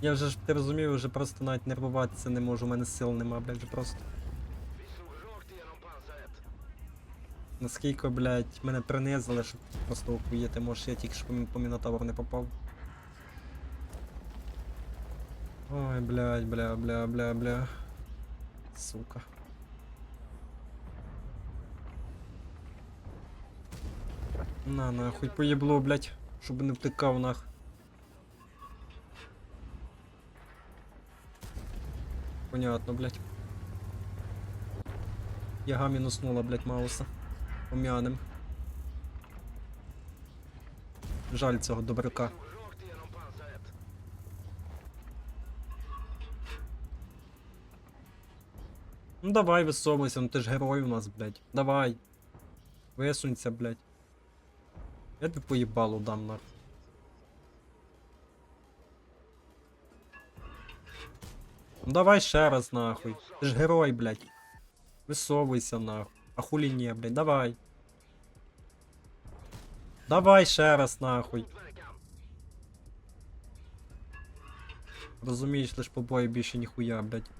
Я вже ж ти розумію, вже просто навіть нервуватися не можу, у мене сил нема, блядь, вже просто. Наскільки, блядь, мене принизили, щоб просто охуєти, може я тільки що по мі- по мінотавру не попав. Ой, блядь, бля, бля, бля, бля. Сука. На, нахуй поєбло, блядь, щоб не втикав нах. Понятно, блядь. Яга мінуснула, блядь, Мауса. Пом'янем. Жаль цього добряка. Ну давай висовуйся, ну ти ж герой у нас, блядь. Давай. Висунься, блядь. Я тобі поїбалу дам нахуй. Ну давай ще раз нахуй. Ти ж герой, блядь. Висовуйся нахуй. А хулі ні, блядь, давай. Давай ще раз нахуй. Розумієш, лиш побої більше ніхуя, блядь.